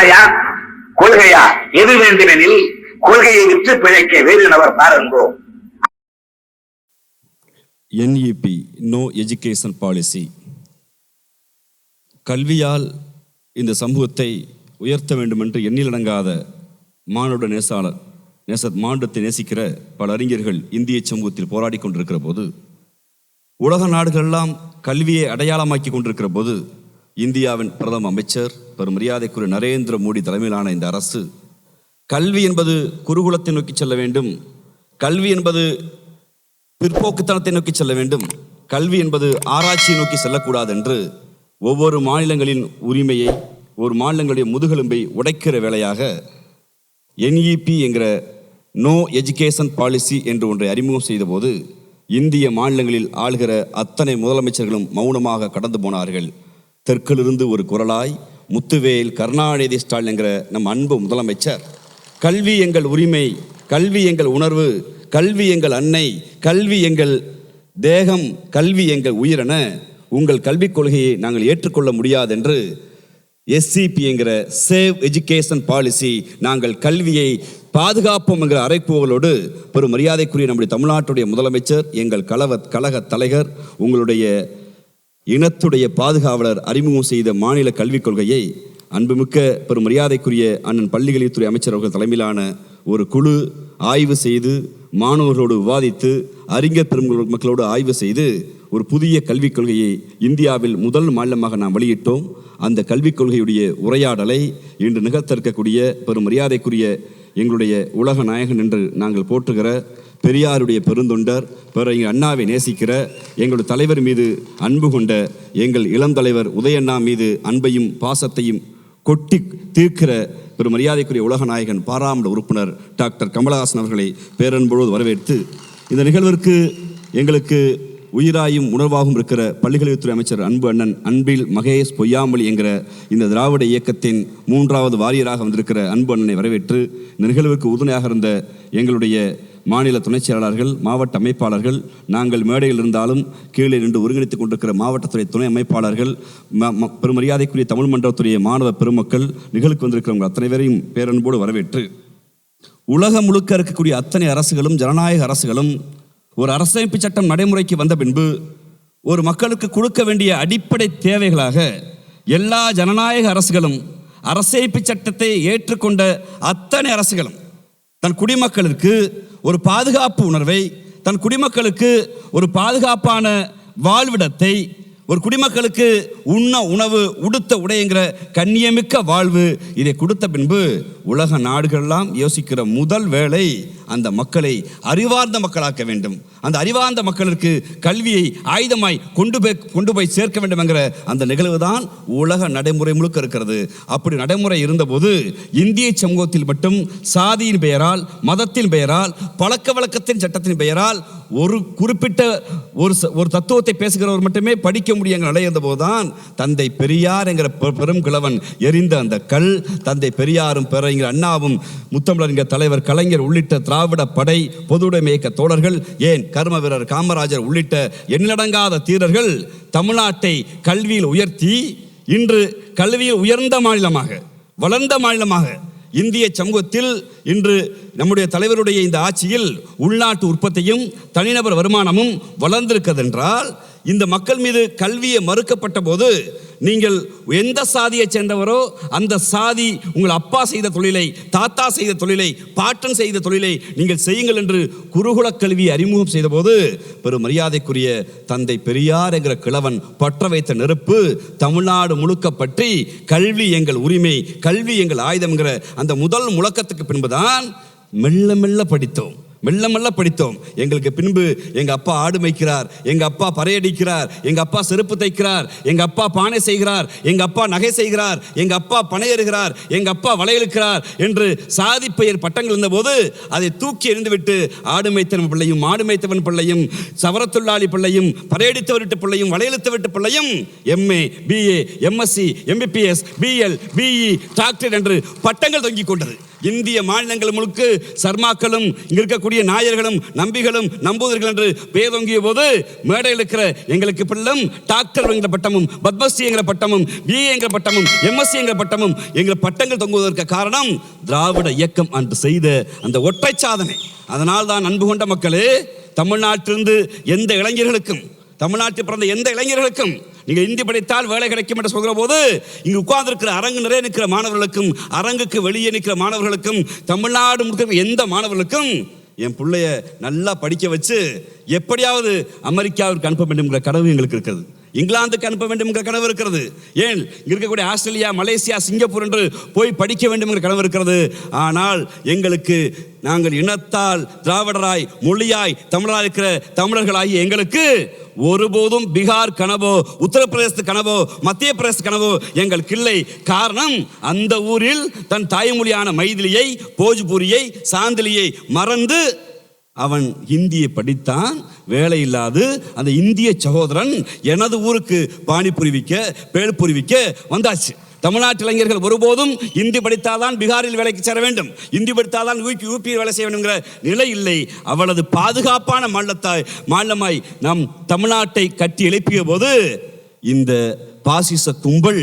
ஆணையா கொள்கையா? எது வேண்டுமெனில் கொள்கையை விற்று பிழைக்க வேறு நபர் பாருங்கோ என்இபி நோ எஜுகேஷன் பாலிசி கல்வியால் இந்த சமூகத்தை உயர்த்த வேண்டும் என்று எண்ணிலடங்காத மானுட நேசாளர் நேச மாண்டத்தை நேசிக்கிற பல அறிஞர்கள் இந்திய சமூகத்தில் போராடி கொண்டிருக்கிற போது உலக நாடுகளெல்லாம் கல்வியை அடையாளமாக்கி கொண்டிருக்கிற போது இந்தியாவின் பிரதம அமைச்சர் பெரும் மரியாதைக்குரிய நரேந்திர மோடி தலைமையிலான இந்த அரசு கல்வி என்பது குருகுலத்தை நோக்கி செல்ல வேண்டும். கல்வி என்பது பிற்போக்குத்தனத்தை நோக்கி செல்ல வேண்டும். கல்வி என்பது ஆராய்ச்சியை நோக்கி செல்லக்கூடாது என்று ஒவ்வொரு மாநிலங்களின் உரிமையை ஒரு மாநிலங்களுடைய முதுகெலும்பை உடைக்கிற வேலையாக என்இபி என்கிற நோ எஜுகேஷன் பாலிசி என்று ஒன்றை அறிமுகம் செய்தபோது இந்திய மாநிலங்களில் ஆளுகிற அத்தனை முதலமைச்சர்களும் மௌனமாக கடந்து போனார்கள். தெற்கிலிருந்து ஒரு குரலாய் முத்துவேல் கருணாநிதி ஸ்டாலின் என்கிற நம் அன்பு முதலமைச்சர். கல்வி எங்கள் உரிமை கல்வி எங்கள் உணர்வு கல்வி எங்கள் அன்னை கல்வி எங்கள் தேகம் கல்வி எங்கள் உயிரென உங்கள் கல்விக் கொள்கையை நாங்கள் ஏற்றுக்கொள்ள முடியாது என்று எஸ்சிபி என்கிற சேவ் எஜுகேஷன் பாலிசி நாங்கள் கல்வியை பாதுகாப்போம் என்கிற அறைப்புகளோடு பெரும் மரியாதைக்குரிய நம்முடைய தமிழ்நாட்டுடைய முதலமைச்சர் எங்கள் கலவ கழக தலைவர் உங்களுடைய இனத்துடைய பாதுகாவலர் அறிமுகம் செய்த மாநில கல்விக் கொள்கையை அன்புமிக்க பெரும் மரியாதைக்குரிய அண்ணன் பள்ளிகளித்துறை அமைச்சர் அவர்கள் தலைமையிலான ஒரு குழு ஆய்வு செய்து மாணவர்களோடு விவாதித்து அறிஞர் பெரும் மக்களோடு ஆய்வு செய்து ஒரு புதிய கல்விக் கொள்கையை இந்தியாவில் முதல் மாநிலமாக நாம் வெளியிட்டோம். அந்த கல்விக் கொள்கையுடைய உரையாடலை இன்று நிகழ்த்த இருக்கக்கூடிய பெரும் மரியாதைக்குரிய எங்களுடைய உலக நாயகன் என்று நாங்கள் போற்றுகிற பெரியாருடைய பெருந்தொண்டர் பேரறிஞர் அண்ணாவை நேசிக்கிற எங்களுடைய தலைவர் மீது அன்பு கொண்ட எங்கள் இளம் தலைவர் உதயண்ணா மீது அன்பையும் பாசத்தையும் கொட்டி தீர்க்கிற பெரும் மரியாதைக்குரிய உலக நாயகன் பாராளுமன்ற உறுப்பினர் டாக்டர் கமலஹாசன் அவர்களை பேரன்போடு வரவேற்று இந்த நிகழ்விற்கு எங்களுக்கு உயிராயும் உணர்வாகவும் இருக்கிற பள்ளிக்கல்வித்துறை அமைச்சர் அன்பு அண்ணன் அன்பில் மகேஷ் பொய்யாமொழி என்கிற இந்த திராவிட இயக்கத்தின் மூன்றாவது வாரியராக வந்திருக்கிற அன்பு அண்ணனை வரவேற்று இந்த நிகழ்வுக்கு உறுதுணையாக இருந்த எங்களுடைய மாநில துணைச் செயலாளர்கள் மாவட்ட அமைப்பாளர்கள் நாங்கள் மேடையில் இருந்தாலும் கீழே நின்று ஒருங்கிணைத்துக் கொண்டிருக்கிற மாவட்டத்துறை துணை அமைப்பாளர்கள் ம- ம- பெருமரியாதைக்குரிய தமிழ் மன்றத்துடைய மாணவ பெருமக்கள் நிகழ்வுக்கு வந்திருக்கிறவங்க அத்தனை பேரையும் பேரன்போடு வரவேற்று உலகம் முழுக்க இருக்கக்கூடிய அத்தனை அரசுகளும் ஜனநாயக அரசுகளும் ஒரு அரசமைப்பு சட்டம் நடைமுறைக்கு வந்த பின்பு ஒரு மக்களுக்கு கொடுக்க வேண்டிய அடிப்படை தேவைகளாக எல்லா ஜனநாயக அரசுகளும் அரசமைப்பு சட்டத்தை ஏற்றுக்கொண்ட அத்தனை அரசுகளும் தன் குடிமக்களுக்கு ஒரு பாதுகாப்பு உணர்வை தன் குடிமக்களுக்கு ஒரு பாதுகாப்பான வாழ்விடத்தை ஒரு குடிமக்களுக்கு உண்ண உணவு உடுத்த உடைங்கிற கண்ணியமிக்க வாழ்வு இதை கொடுத்த பின்பு உலக நாடுகள்லாம் யோசிக்கிற முதல் வேலை அந்த மக்களை அறிவார்ந்த மக்களாக்க வேண்டும். அந்த அறிவார்ந்த மக்களுக்கு கல்வியை ஆயுதமாய் கொண்டு போய் கொண்டு போய் சேர்க்க வேண்டும் என்கிற அந்த நிகழ்வு தான் உலக நடைமுறை முழுக்க இருக்கிறது. அப்படி நடைமுறை இருந்தபோது இந்திய சமூகத்தில் மட்டும் சாதியின் பெயரால் மதத்தின் பெயரால் பழக்க வழக்கத்தின் சட்டத்தின் பெயரால் ஒரு குறிப்பிட்ட ஒரு ச- ஒரு தத்துவத்தை பேசுகிறவர் மட்டுமே படிக்க முடியுங்கிற நிலை இருந்தபோதுதான் தந்தை பெரியார் என்கிற பெரும் கிழவன் எரிந்த அந்த கல் தந்தை பெரியாரும் பெறைஞர் அண்ணாவும் முத்தமிழறிஞர் தலைவர் கலைஞர் உள்ளிட்ட திராவிட படை பொதுவுடைமை இயக்க தோழர்கள் ஏன் கர்ம வீரர் காமராஜர் உள்ளிட்ட எண்ணிலடங்காத தீரர்கள் தமிழ்நாட்டை கல்வியில் உயர்த்தி இன்று கல்வியில் உயர்ந்த மாநிலமாக வளர்ந்த மாநிலமாக இந்திய சமூகத்தில் இன்று நம்முடைய தலைவருடைய இந்த ஆட்சியில் உள்நாட்டு உற்பத்தியும் தனிநபர் வருமானமும் வளர்ந்திருக்கிறதென்றால் இந்த மக்கள் மீது கல்வியை மறுக்கப்பட்ட போது நீங்கள் எந்த சாதியை சேர்ந்தவரோ அந்த சாதி உங்கள் அப்பா செய்த தொழிலை தாத்தா செய்த தொழிலை பாட்டன் செய்த தொழிலை நீங்கள் செய்யுங்கள் என்று குருகுல கல்வியை அறிமுகம் செய்தபோது பெரும் மரியாதைக்குரிய தந்தை பெரியார் என்கிற கிழவன் பற்ற வைத்த நெருப்பு தமிழ்நாடு முழுக்க பற்றி கல்வி எங்கள் உரிமை கல்வி எங்கள் ஆயுதம் என்கிற அந்த முதல் முழக்கத்துக்கு பின்புதான் மெல்ல மெல்ல படித்தோம். மெல்ல மெல்ல படித்தோம். எங்களுக்கு பின்பு எங்க அப்பா ஆடு மேய்க்கிறார் எங்க அப்பா பறையடிக்கிறார் எங்க அப்பா செருப்பு தைக்கிறார் எங்க அப்பா பானை செய்கிறார் எங்க அப்பா நகை செய்கிறார் எங்க அப்பா பணையறுகிறார் எங்க அப்பா வளையலுக்கிறார் என்று சாதி பெயர் பட்டங்கள் இருந்தபோது அதை தூக்கி எறிந்துவிட்டு ஆடு மேய்த்தவன் பிள்ளையும் மாடு மேய்த்தவன் பிள்ளையும் சவரத்தொழிலாளி பிள்ளையும் பறையடித்தவர் விட்டு பிள்ளையும் வளையலுத்த விட்டு பிள்ளையும் MA BA MSc MBBS BL BE doctor என்று பட்டங்கள் தொங்கிக் கொண்டது. இந்திய மாநிலங்கள் முழுக்க சர்மாக்களும் இங்க இருக்கக்கூடிய இருக்கக்கூடிய நாயர்களும் நம்பிகளும் நம்பூதர்கள் என்று பேதொங்கிய போது மேடையில் இருக்கிற எங்களுக்கு பிள்ளம் டாக்டர் என்கிற பட்டமும் பத்மஸ்ரீ என்கிற பட்டமும் பிஏ என்கிற பட்டமும் எம்எஸ்சி என்கிற பட்டமும் எங்கள் பட்டங்கள் தொங்குவதற்கு காரணம் திராவிட இயக்கம் அன்று செய்த அந்த ஒற்றை சாதனை. அதனால் தான் அன்பு கொண்ட மக்களே தமிழ்நாட்டிலிருந்து எந்த இளைஞர்களுக்கும் தமிழ்நாட்டில் பிறந்த எந்த இளைஞர்களுக்கும் நீங்கள் இந்தி படித்தால் வேலை கிடைக்கும் என்று சொல்கிற போது இங்கு உட்கார்ந்திருக்கிற அரங்கு நிறைய நிற்கிற மாணவர்களுக்கும் அரங்குக்கு வெளியே நிற்கிற மாணவர்களுக்கும் தமிழ்நாடு முழுக்க எந்த மாணவர்களுக்கும் என் பிள்ளைய நல்லா படிக்க வச்சு எப்படியாவது அமெரிக்காவிற்கு அனுப்ப வேண்டும் என்கிற எங்களுக்கு இருக்கிறது. இங்கிலாந்துக்கு அனுப்ப வேண்டும் என்கிற கனவு இருக்கிறது. ஏன்? இருக்கக்கூடிய ஆஸ்திரேலியா மலேசியா சிங்கப்பூர் என்று போய் படிக்க வேண்டும் என்கிற கனவு இருக்கிறது. ஆனால் எங்களுக்கு நாங்கள் இனத்தால் திராவிடராய் மொழியாய் தமிழராக இருக்கிற தமிழர்களாகிய எங்களுக்கு ஒருபோதும் பீகார் கனவோ உத்தரப்பிரதேச கனவோ மத்திய பிரதேச கனவோ எங்களுக்கு இல்லை. காரணம் அந்த ஊரில் தன் தாய்மொழியான மைதிலியை போஜ்பூரியை சாந்திலியை மறந்து அவன் இந்தியை படித்தான் வேலை இல்லாது அந்த இந்திய சகோதரன் எனது ஊருக்கு பானிபூரி விற்க பேல்பூரி விற்க வந்தாச்சு. தமிழ்நாட்டு இளைஞர்கள் ஒருபோதும் இந்தி படித்தால்தான் பீகாரில் வேலைக்கு சேர வேண்டும். இந்தி படித்தால்தான் யூபி யூபியில் வேலை செய்ய வேண்டும்ங்கிற நிலை இல்லை. அவளது பாதுகாப்பான மாநிலத்தாய் மாநிலமாய் நம் தமிழ்நாட்டை கட்டி எழுப்பிய போது இந்த பாசிச கும்பல்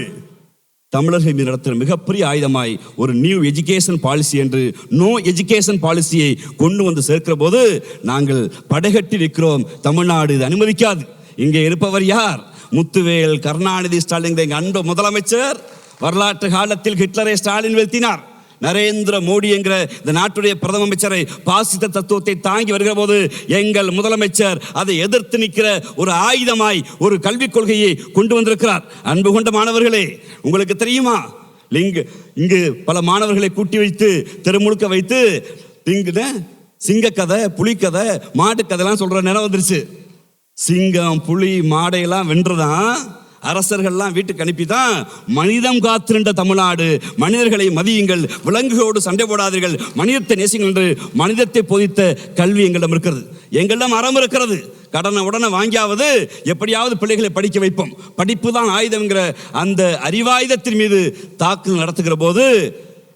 தமிழர்கள் நடத்துகிற மிகப்பெரிய ஆயுதமாய் ஒரு நியூ எஜுகேஷன் பாலிசி என்று நோ எஜுகேஷன் பாலிசியை கொண்டு வந்து சேர்க்கிற போது நாங்கள் படைகட்டி நிற்கிறோம். தமிழ்நாடு இது அனுமதிக்காது. இங்கே இருப்பவர் யார்? முத்துவேல் கருணாநிதி ஸ்டாலின் எங்கள் அன்பு முதலமைச்சர். வரலாற்று காலத்தில் ஹிட்லரை ஸ்டாலின் வீழ்த்தினார். நரேந்திர மோடி என்கிற இந்த நாட்டுடைய பிரதம அமைச்சரை பாசித்த தத்துவத்தை தாங்கி வருகிற போது எங்கள் முதலமைச்சர் அதை எதிர்த்து நிற்கிற ஒரு ஆயுதமாய் ஒரு கல்விக் கொள்கையை கொண்டு வந்திருக்கிறார். அன்பு கொண்ட மாணவர்களே உங்களுக்கு தெரியுமா? லிங்கு இங்கு பல மாணவர்களை கூட்டி வைத்து தெருமுழுக்க வைத்து இங்குன சிங்கக்கதை புலிக்கதை மாட்டுக்கதைலாம் சொல்ற நேரம் வந்துருச்சு. சிங்கம் புலி மாடையெல்லாம் வென்றுதான் அரசர்கள்லாம் வீட்டுக்கு அனுப்பி தான் மனிதம் காத்திருந்த தமிழ்நாடு. மனிதர்களை மதியுங்கள் விலங்குகளோடு சண்டை போடாதீர்கள். மனிதத்தை நேசிங்கள் என்று மனிதத்தை போதித்த கல்வி எங்களிடம் இருக்கிறது. எங்களிடம் அறம் இருக்கிறது. கடனை உடனே வாங்கியாவது எப்படியாவது பிள்ளைகளை படிக்க வைப்போம். படிப்பு தான் ஆயுதம்ங்கிற அந்த அறிவாயுதத்தின் மீது தாக்குதல் நடத்துகிற போது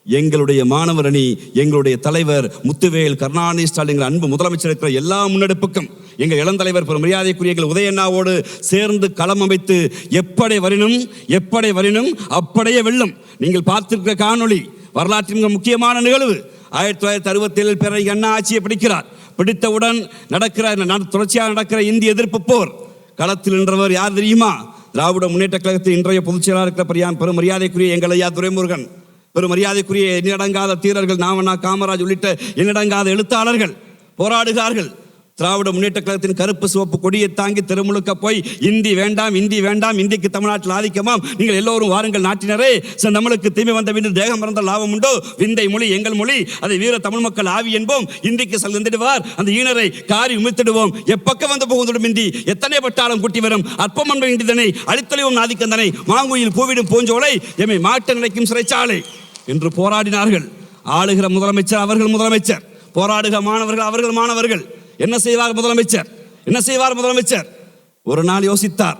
எங்களுடைய மாணவர் அணி எங்களுடைய தலைவர் முத்துவேல் கருணாநிதி ஸ்டாலின் அன்பு முதலமைச்சர் இருக்கிற எல்லா முன்னெடுப்புக்கும் எங்கள் இளந்தலைவர் பெரும் மரியாதைக்குரிய எங்கள் உதயண்ணாவோடு சேர்ந்து களம் அமைத்து எப்படி வரினும் எப்படி வரினும் அப்படியே வெல்லும். நீங்கள் பார்த்திருக்கிற காணொளி வரலாற்றின் மிக முக்கியமான நிகழ்வு. ஆயிரத்தி தொள்ளாயிரத்தி அறுபத்தி ஏழில் பிற அண்ணா ஆட்சியை பிடிக்கிறார். பிடித்தவுடன் நடக்கிற தொடர்ச்சியாக நடக்கிற இந்திய எதிர்ப்பு போர். களத்தில் நின்றவர் யார் தெரியுமா? திராவிட முன்னேற்ற கழகத்தின் இன்றைய பொதுச் செயலாளர் இருக்கிற பெரும் மரியாதைக்குரிய எங்கள் ஐயா துரைமுருகன். பெரும் மரியாதைக்குரிய எண்ணடங்காத தீரர்கள் நாமண்ணா காமராஜ் உள்ளிட்ட எண்ணடங்காத எழுத்தாளர்கள் போராடுகிறார்கள். திராவிட முன்னேற்ற கழகத்தின் கருப்பு சிவப்பு கொடியை தாங்கி திருமுழுக்க போய் இந்தி வேண்டாம் இந்தி வேண்டாம் இந்திக்கு தமிழ்நாட்டில் ஆதிக்கமாம் நீங்கள் எல்லோரும் வாருங்கள் நாட்டினரே. தமிழுக்கு தீமை வந்த பின் தேகம் மறந்த லாபம் உண்டோ? விந்தை மொழி எங்கள் மொழி அதை வீர தமிழ் மக்கள் ஆவி என்போம். இந்திக்கு சல்ந்திடுவார் அந்த ஈனரை காரி உமிழ்த்திடுவோம். எப்பக்கம் வந்து புகுந்துடும் இந்தி எத்தனை பட்டாளம் குட்டி வரும்? அற்பம் இந்தி தனை அழித்தொழிவும் நாதிக்கந்தனை மாங்குயில் பூவிடும் பூஞ்சோலை எம்மை மாட்ட நினைக்கும் சிறைச்சாலை. என்று போராடினார்கள். ஆளுகிற முதலமைச்சர் அவர்கள் முதலமைச்சர். போராடுகிற மாணவர்கள் அவர்கள் மாணவர்கள். என்ன செய்வார் முதலமைச்சர்? என்ன செய்வார் முதலமைச்சர்? ஒரு நாள் யோசித்தார்.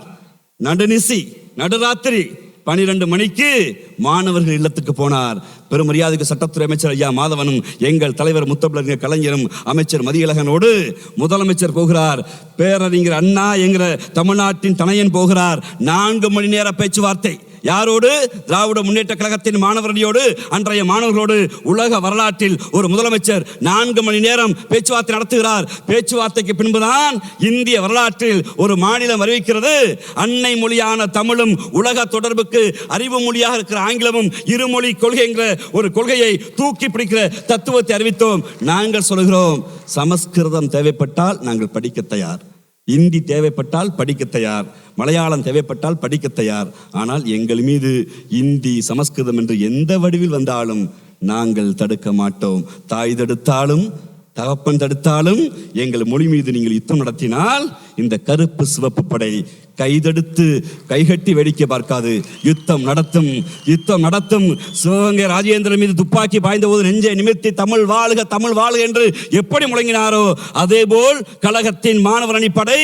நடுநிசி நடுராத்திரி பனிரெண்டு மணிக்கு மாணவர்கள் இல்லத்துக்கு போனார். பெரும் மரியாதைக்கு சட்டத்துறை அமைச்சர் ஐயா மாதவனும் எங்கள் தலைவர் முத்தமிழர் கலைஞரும் அமைச்சர் மதியழகனோடு முதலமைச்சர் போகிறார். பேரறிஞர் அண்ணா என்கிற தமிழ்நாட்டின் தனையன் போகிறார். நான்கு மணி நேர பேச்சுவார்த்தை. யாரோடு? திராவிட முன்னேற்ற கழகத்தின் மாணவர்களோடு அன்றைய மாணவர்களோடு உலக வரலாற்றில் ஒரு முதலமைச்சர் நான்கு மணி நேரம் பேச்சுவார்த்தை நடத்துகிறார். பேச்சுவார்த்தைக்கு பின்புதான் இந்திய வரலாற்றில் ஒரு மாநிலம் அறிவிக்கிறது அன்னை மொழியான தமிழும் உலக தொடர்புக்கு அறிவு மொழியாக இருக்கிற ஆங்கிலமும் இருமொழி கொள்கை என்கிற ஒரு கொள்கையை தூக்கி பிடிக்கிற தத்துவத்தை அறிவித்தோம். நாங்கள் சொல்கிறோம் சமஸ்கிருதம் தேவைப்பட்டால் நாங்கள் படிக்க தயார். இந்தி தேவைப்பட்டால் படிக்க தயார் மலையாளம் தேவைப்பட்டால் படிக்க தயார். ஆனால் எங்கள் மீது இந்தி சமஸ்கிருதம் என்று எந்த வடிவில் வந்தாலும் நாங்கள் தடுக்க மாட்டோம். தாய் தடுத்தாலும் தகப்பன் தடுத்தாலும் எங்கள் மொழி மீது நீங்கள் யுத்தம் நடத்தினால் இந்த கருப்பு சிவப்பு படை கைதடுத்து கைகட்டி வேடிக்கை பார்க்காது. யுத்தம் நடத்தும் யுத்தம் நடத்தும். சிவகங்கை ராஜேந்திரன் மீது துப்பாக்கி பாய்ந்த போது நெஞ்சை நிமிர்த்தி தமிழ் வாழ்க தமிழ் வாழ்க என்று எப்படி முழங்கினாரோ அதேபோல் கழகத்தின் மாணவர் அணிப்படை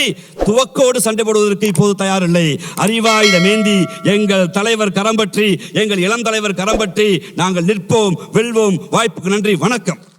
துவக்கோடு சண்டை போடுவதற்கு இப்போது தயாரில்லை. அறிவாயுத மேந்தி எங்கள் தலைவர் கரம் பற்றி எங்கள் இளம் தலைவர் கரம் பற்றி நாங்கள் நிற்போம் வெல்வோம். வாய்ப்புக்கு நன்றி வணக்கம்.